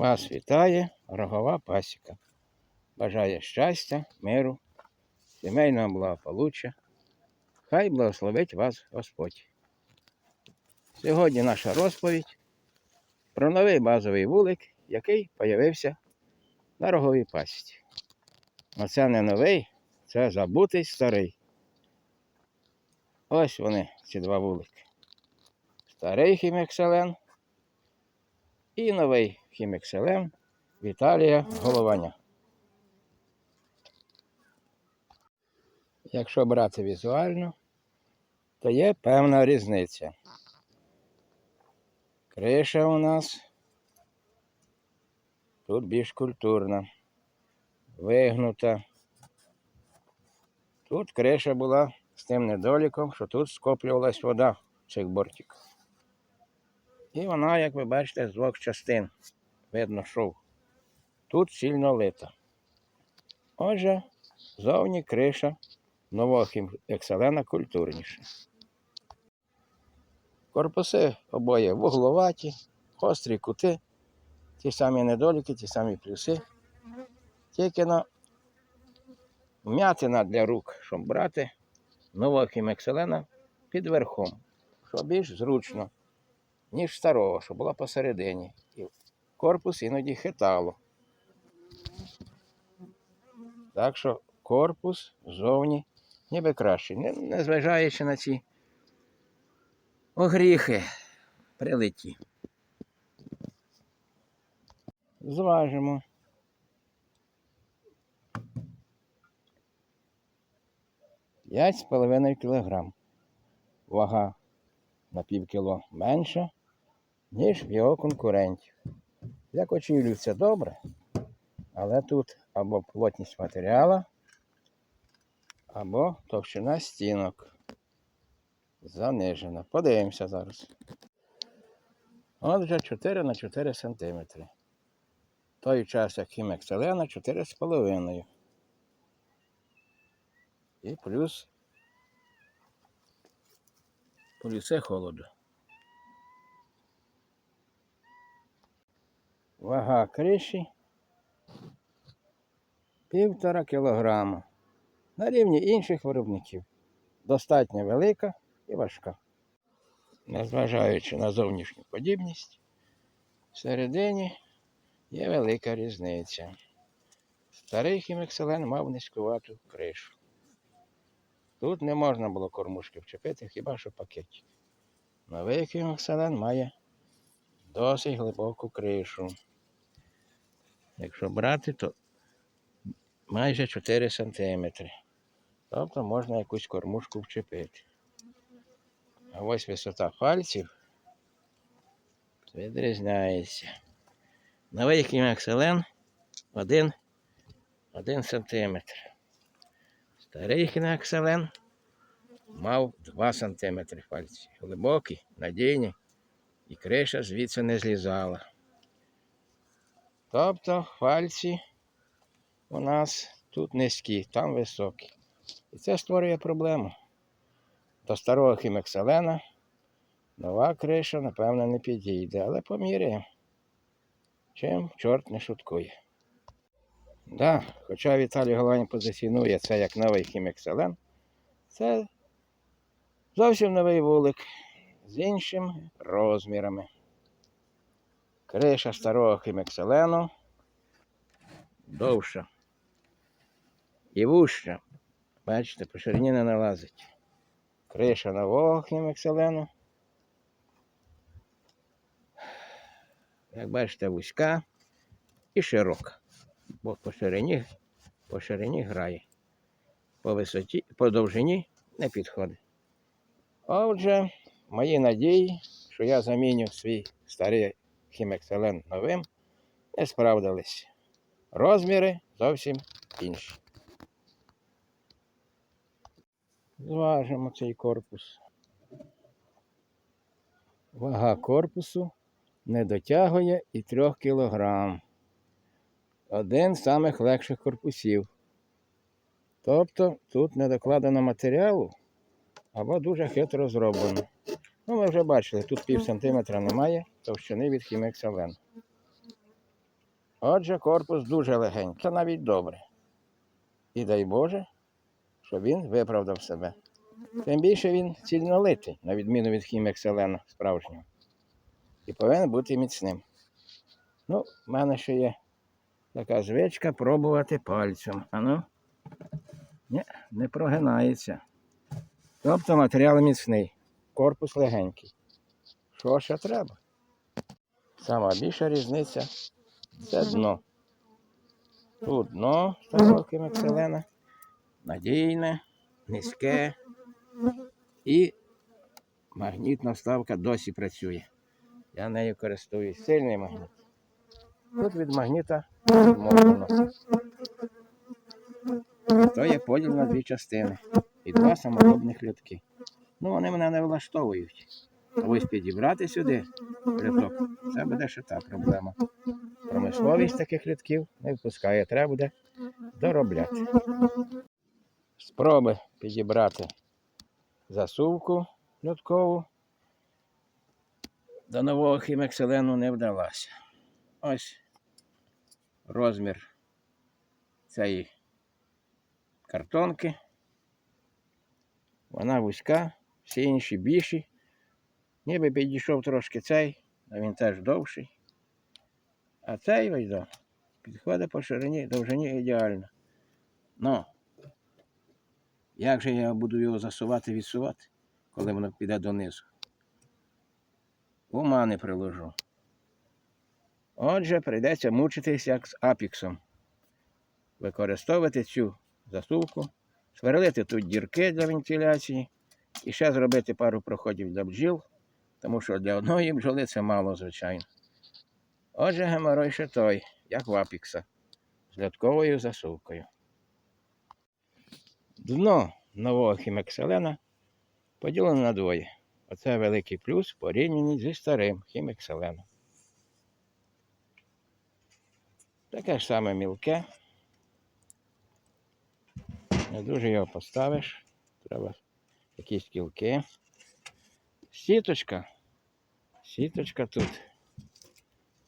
Вас вітає рогова пасіка. Бажає щастя, миру, сімейного благополуччя. Хай благословить вас Господь. Сьогодні наша розповідь про новий базовий вулик, який появився на роговій пасіці. А це не новий, це забутий старий. Ось вони, ці два вулики. Старий хімекселен і новий хімекселен Віталія Голованя. Якщо брати візуально, то є певна різниця. Криша у нас тут більш культурна, вигнута. Тут криша була з тим недоліком, що тут скоплювалась вода цих бортиках. І вона, як ви бачите, з двох частин. Видно, шов. Тут сильно лита. Отже, зовні криша нового екселена культурніша. Корпуси обоє вугловаті, гострі кути, ті самі недоліки, ті самі плюси. Тільки на вмятина для рук, щоб брати нового хімекселена під верхом, що більш зручно, ніж старого, що була посередині. Корпус іноді хитало. Так що корпус зовні ніби кращий, незважаючи на ці огріхи прилиті. Зважимо. П'ять з половиною кілограм. Вага на пів кіло менша, ніж в його конкурентів. Для кочівлів це добре, але тут або плотність матеріалу, або товщина стінок занижена. Подивимося зараз. Отже, 4 на 4 см. Той час, як хімекселена 4,5. І плюс полюсе холоду. Вага криші півтора кілограма. На рівні інших виробників. Достатньо велика і важка. Незважаючи на зовнішню подібність, всередині є велика різниця. Старий хімекселен мав низькувату кришу. Тут не можна було кормушки вчепити, хіба що пакетик. Новий хімекселен має досить глибоку кришу. Якщо брати, то майже 4 см. Тобто можна якусь кормушку вчепити. А ось висота пальців відрізняється. Новий хімекселен 1, 1 см. Старий хімекселен мав 2 см пальці. Глибокі, надійні, і криша звідси не злізала. Тобто пальці у нас тут низькі, там високі. І це створює проблему. До старого хімекселена нова криша, напевно, не підійде, але поміряємо. Чим чорт не шуткує. Да, хоча Віталій Голованін позиціонує це як новий хімекселен, це зовсім новий вулик з іншими розмірами. Криша старого хімекселену довша і вуща. Бачите, по ширині не налазить. Криша нового хімекселену. Як бачите, вузька і широка. Бо по ширині, по ширині грає. По висоті, по довжині не підходить. Отже, мої надії, що я заміню свій старий хімекселен новим, не справдились. Розміри зовсім інші. Зважимо цей корпус. Вага корпусу не дотягує і 3 кг. Один з самих легших корпусів. Тобто тут не докладено матеріалу або дуже хитро зроблено. Ну, ми вже бачили, тут пів сантиметра немає товщини від хімекселен. Отже, корпус дуже легенький, це навіть добре. І дай Боже, щоб він виправдав себе. Тим більше він цільнолитий, на відміну від хімекселена справжнього. І повинен бути міцним. Ну, в мене ще є така звичка пробувати пальцем. А ну, ні, не прогинається. Тобто матеріал міцний, корпус легенький. Що ще треба? Сама більша різниця це дно. Тут дно старого хімекселена, надійне, низьке і магнітна вставка досі працює. Я нею користуюсь. Сильний магніт. Тут від магніта відмотано. То є поділ на дві частини і два саморобних льотки. Ну, вони мене не влаштовують. А ось підібрати сюди льоток, це буде ще та проблема. Промисловість таких льотків не впускає, треба буде доробляти. Спроби підібрати засувку льоткову до нового хімекселену не вдалося. Ось розмір цієї картонки. Вона вузька, всі інші більші. Ніби підійшов трошки цей, а він теж довший. А цей до, підходить по ширині, довжині ідеально. Ну, як же я буду його засувати, відсувати, коли воно піде донизу? Ума не приложу. Отже, прийдеться мучитись як з апіксом. Використовувати цю засувку, сверлити тут дірки для вентиляції і ще зробити пару проходів для бджіл, тому що для одної бджоли це мало, звичайно. Отже, геморой ще той, як в апікса, з льотковою засувкою. Дно нового хімекселена поділено на двоє. Оце великий плюс порівняно зі старим хімекселеном. Таке ж саме мілке. Не дуже його поставиш. Треба якісь кілки. Сіточка. Сіточка тут.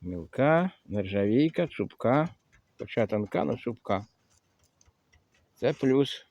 Мілка, нержавійка, цупка. Хоча тонка, але цупка. Це плюс.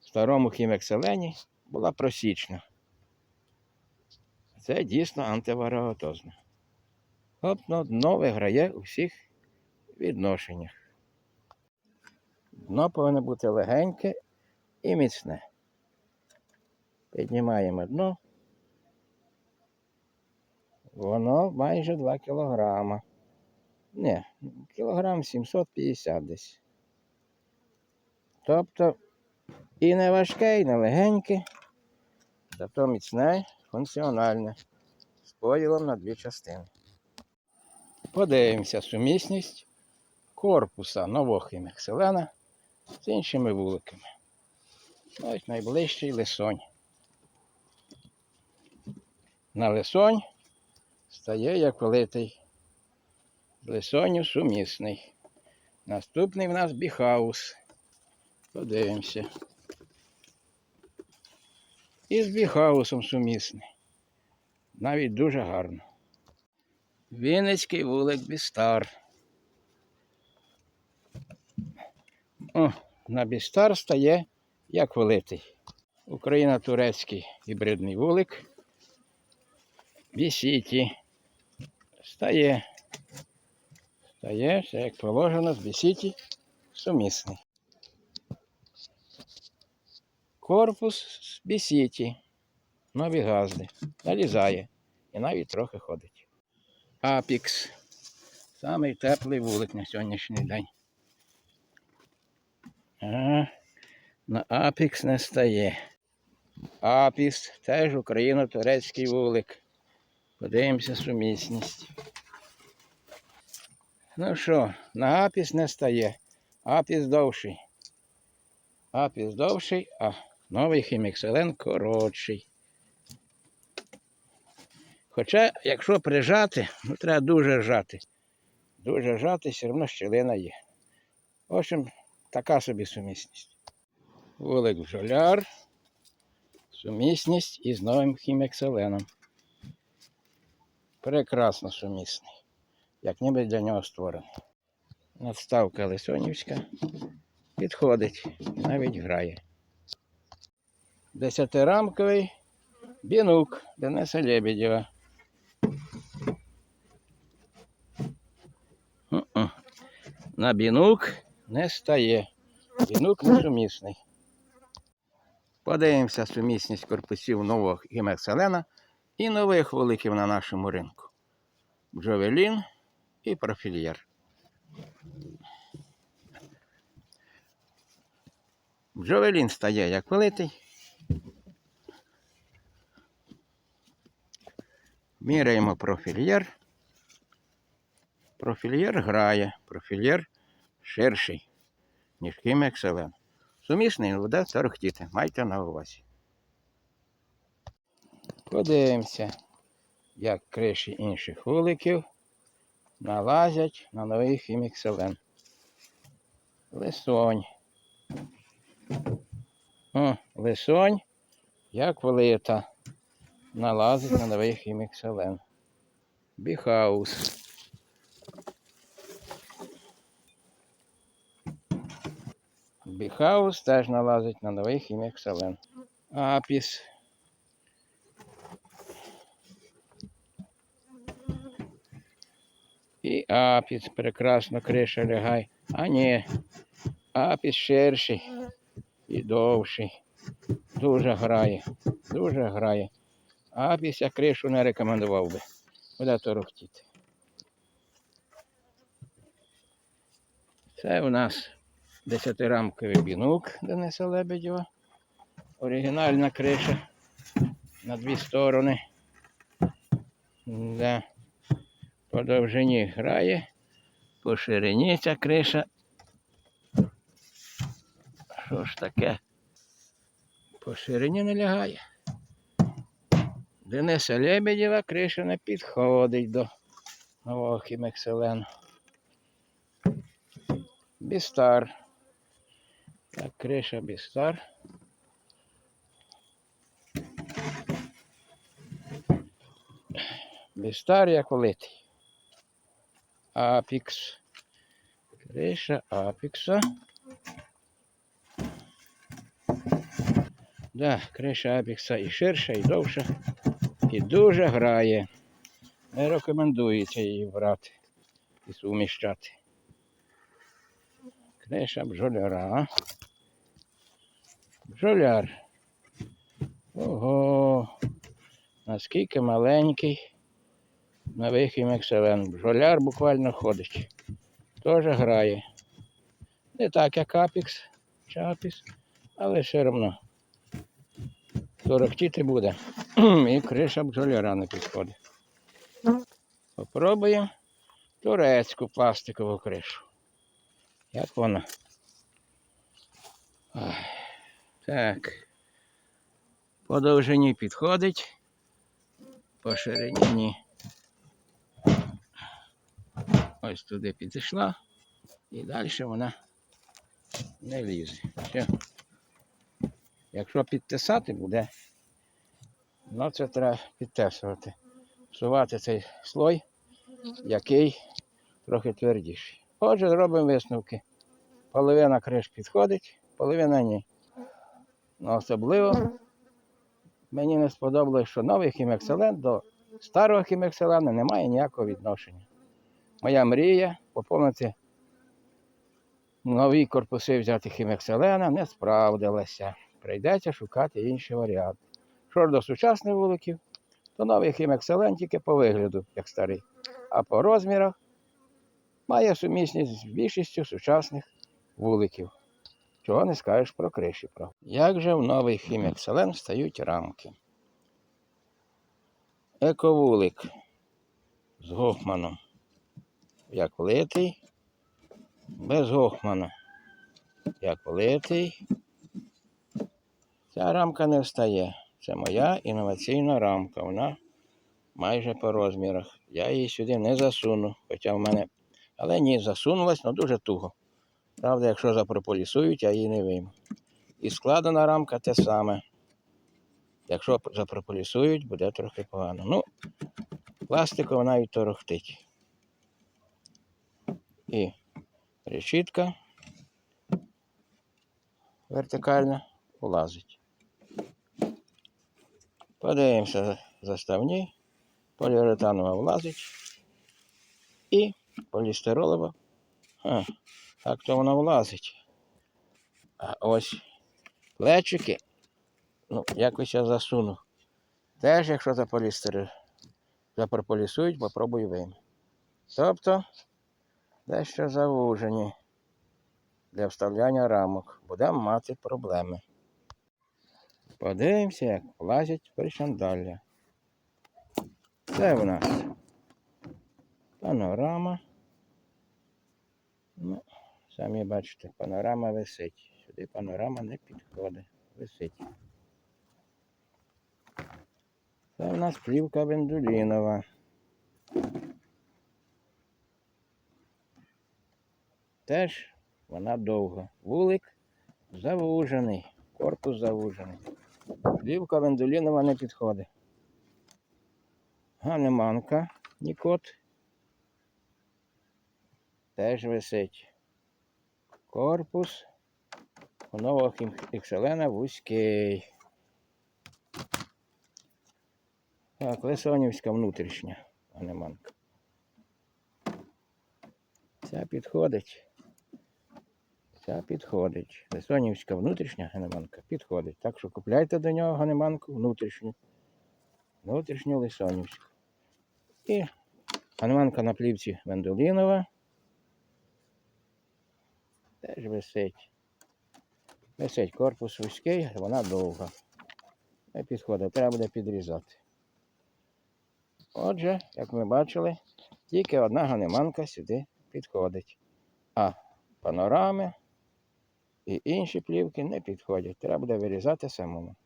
В старому хімекселені була просічна. Це дійсно антиваріотозне. Тобто дно виграє у всіх відношеннях. Дно повинно бути легеньке і міцне. Піднімаємо дно. Воно майже 2 кілограма. Ні, кілограм 750 десь. Тобто і не важке, і не легеньке, зато міцне, функціональне, з поділом на дві частини. Подивимося сумісність корпуса нового хімекселена з іншими вуликами. Ось найближчий лисонь. На лисонь стає як великий. Лисоню сумісний. Наступний в нас біхаус. Подивимося. І з біхаусом сумісний. Навіть дуже гарно. Вінницький вулик Бістар. О, на Бістар стає як великий. Україно-турецький гібридний вулик. Бісіті. Стає. Стає, все як положено, з Бісіті сумісний. Корпус з Бісіті. Нові газди. Налізає. І навіть трохи ходить. Апікс. Самий теплий вулик на сьогоднішній день. А, на Апікс не стає. Апікс теж україно-турецький вулик. Подивимося сумісність. Ну що, на Апіс не стає. Апіс довший. Апіс довший, а новий хімікселен коротший. Хоча, якщо прижати, ну треба дуже жати. Дуже жати, все одно щілина є. В общем, така собі сумісність. Вулик бджоляр. Сумісність із новим хімекселеном. Прекрасно сумісний. Як ніби для нього створений. Надставка Лисонівська. Підходить, навіть грає. Десятирамковий бінук Дениса Лебедєва. На бінук не стає. Бінук несумісний. Подивимося сумісність корпусів нового гімекселена і нових великів на нашому ринку. Джовелін і профільєр. Джовелін стає як великий. Міряємо профільєр. Профільєр грає, профільєр ширший, ніж хімекселен. Сумісний буде торохтіти. Майте на увазі. Подивимося, як криші інших вуликів налазять на новий хімікселен. Лисонь. О, лисонь, як велита, налазить на новий хімікселен. Біхаус. Біхаус теж налазить на новий хімікселен. Апіс. І апіс прекрасно криша лягає. А ні, апіс ширший і довший. Дуже грає, дуже грає. Апіс я кришу не рекомендував би. Буде торохтіти. Це у нас десятирамковий бінук Дениса Лебедєва. Оригінальна криша на дві сторони. Да. По довжині грає, по ширині ця криша. Що ж таке? По ширині не лягає. Дениса Лебедєва криша не підходить до нового хімекселену. Бістар. Так, криша Бістар. Бістар як великий. Апікс. Криша Апікса. Да, криша Апікса і ширша, і довша. І дуже грає. Не рекомендується її брати і суміщати. Криша бджоляра. Бджоляр. Ого. Наскільки маленький. Новий хімекселен. Бджоляр буквально ходить. Теж грає. Не так, як апікс чи апіс, але все одно. Торохтіти буде. І криша бджоляра не підходить. Попробуємо турецьку пластикову кришу. Як вона? Ах, Так. По довжині підходить, по ширині ні. Ось туди підійшла і далі вона не лізе. Все. Якщо підтисати буде, ну це треба підтесувати. Всувати цей слой, який трохи твердіший. Отже, робимо висновки. Половина криш підходить, половина ні. Ну, особливо мені не сподобалось, що новий хімекселен до старого хімекселена не має ніякого відношення. Моя мрія поповнити нові корпуси взяти хімекселена не справдилася. Прийдеться шукати інші варіанти. Що ж до сучасних вуликів, то новий хімекселен тільки по вигляду, як старий, а по розмірах має сумісність з більшістю сучасних вуликів. Чого не скажеш про криші. Про. Як же в новий хімекселен стають рамки? Ековулик з Гофманом. Як влитий, без Гохмана. Як влитий. Ця рамка не встає. Це моя інноваційна рамка. Вона майже по розмірах. Я її сюди не засуну, хоча в мене. Але ні, засунулась, але дуже туго. Правда, якщо запрополісують, я її не вийму. І складена рамка те саме. Якщо запрополісують, буде трохи погано. Ну, пластикова навіть торохтить. І решітка вертикальна влазить. Подивимося заставні. Поліуретанова влазить. І полістиролова. А, так то вона влазить. А ось плечики, ну, якось я засуну. Теж, якщо заполістери, запрополісують, попробую вийм. Тобто дещо завужені для вставляння рамок. Будемо мати проблеми. Подивимося, як влазять причандалля. Це в нас панорама. Ну, самі бачите, панорама висить. Сюди панорама не підходить. Висить. Це в нас плівка бендулінова. Теж вона довга. Вулик завужений, корпус завужений. Плівка вендулінова не підходить. Ганеманка Нікот. Теж висить. Корпус. У нового XLN вузький. Так, Лисонівська внутрішня ганеманка. Ця підходить. Ця підходить. Лисонівська внутрішня ганеманка підходить. Так що купляйте до нього ганеманку внутрішню. Внутрішню лисонівську. І ганеманка на плівці Вендолінова. Теж висить. Висить корпус вузький, вона довга. Не підходить, треба буде підрізати. Отже, як ми бачили, тільки одна ганеманка сюди підходить. А панорами і інші плівки не підходять. Треба буде вирізати самому.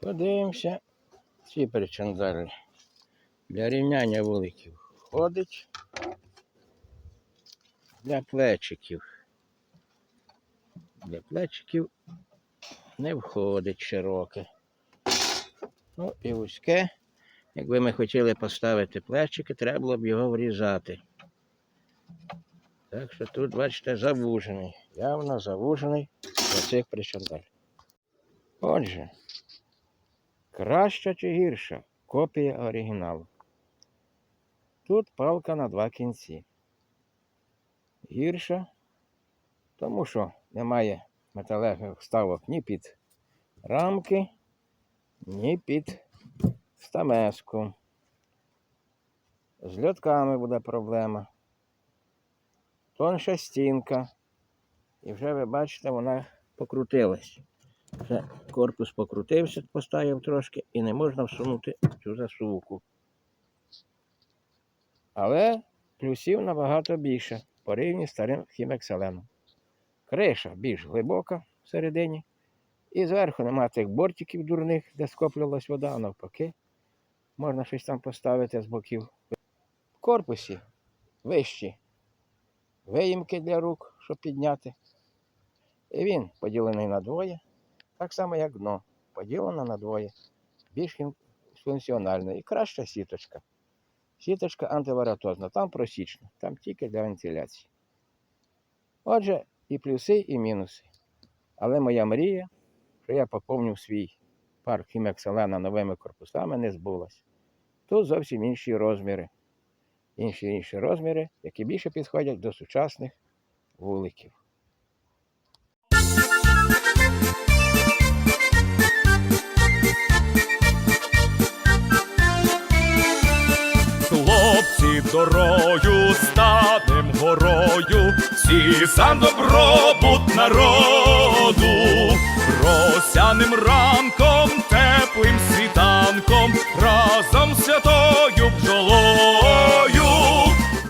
Подивимося, ці причандали. Для рівняння вуликів входить. Для плечиків. Для плечиків не входить широке. Ну і вузьке. Якби ми хотіли поставити плечики, треба було б його врізати. Так що тут, бачите, завужений. Явно завужений до цих причандаль. Отже, краща чи гірша копія оригіналу. Тут палка на два кінці. Гірша, тому що немає металевих вставок ні під рамки, ні під стамеску. З льотками буде проблема. Тонша стінка. І вже ви бачите, вона покрутилась. Вже корпус покрутився, поставив трошки і не можна всунути цю засувку. Але плюсів набагато більше порівняно з старим хімекселеном. Криша більш глибока всередині. І зверху нема тих бортиків дурних, де скоплювалась вода, а навпаки. Можна щось там поставити з боків. В корпусі вищі виїмки для рук, щоб підняти. І він поділений на двоє, так само, як дно, поділено на двоє. Більш фун- функціонально. І краща сіточка. Сіточка антиваратозна, там просічна, там тільки для вентиляції. Отже, і плюси, і мінуси. Але моя мрія, що я поповнив свій парк хімекселена новими корпусами, не збулась. Тут зовсім інші розміри. Інші інші розміри, які більше підходять до сучасних вуликів. дорою, станем горою, всі за добробут народу, росяним ранком, теплим світанком, разом святою бджолою.